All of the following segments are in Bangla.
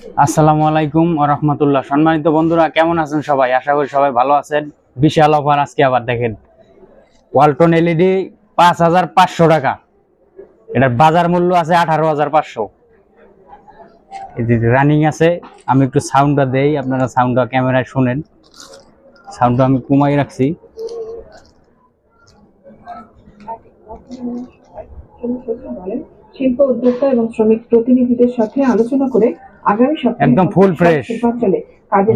আসসালামু আলাইকুম রহমতুল্লাহ। সম্মানিত বন্ধুরা, কেমন আছেন সবাই? আশা করি সবাই ভালো আছেন। বিশাল অফার আজকে আবার দেখেন। ওয়ালটন এলইডি পাঁচ হাজার পাঁচশো টাকা। এটার বাজার মূল্য আছে আঠারো হাজার পাঁচশো। রানিং আছে, আমি একটু সাউন্ডটা দেই, আপনারা সাউন্ডটা ক্যামেরায় শোনেন। সাউন্ডটা আমি কমাই রাখছি। শিল্প উদ্যোক্তা এবং শ্রমিক প্রতিনিধিদের সাথে আলোচনা করে একদম ফুল ফ্রেশ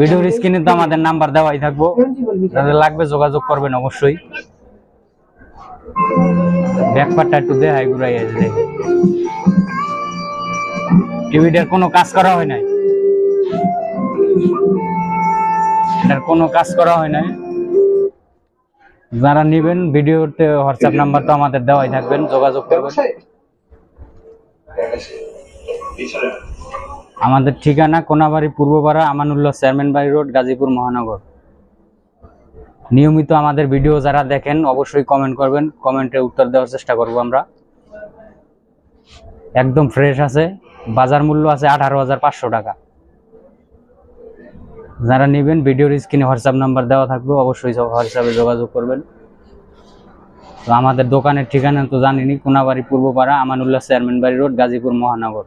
ভিডিওর স্ক্রিনে তো আমাদের নাম্বার দেওয়াই থাকব। যাদের লাগবে যোগাযোগ করবেন অবশ্যই। ব্যাকপারটা একটু দেখাই ঘুরাই আসবে টিভিটার কোনো কাজ করা হয় নাই? এটার কোনো কাজ করা হয় নাই? যারা নেবেন ভিডিওতে হোয়াটসঅ্যাপ নাম্বার তো আমাদের দেওয়াই থাকবেন যোগাযোগ করবেন। আমাদের ঠিকানা কোনাবাড়ি পূর্বপাড়া আমানুল্লাহ চেয়ারম্যান বাড়ি রোড, গাজীপুর মহানগর। নিয়মিত আমাদের ভিডিও যারা দেখেন, অবশ্যই কমেন্ট করবেন। কমেন্টে উত্তর দেওয়ার চেষ্টা করব আমরা। একদম ফ্রেশ আছে। বাজার মূল্য আছে আঠারো হাজার পাঁচশো টাকা। যারা নেবেন, ভিডিওর স্ক্রিনে হোয়াটসঅ্যাপ নাম্বার দেওয়া থাকবে, অবশ্যই হোয়াটসঅ্যাপে যোগাযোগ করবেন। তো আমাদের দোকানের ঠিকানা তো জানিনি, কোনাবাড়ি পূর্বপাড়া, আমানুল্লাহ চেয়ারম্যান বাড়ি রোড, গাজীপুর মহানগর।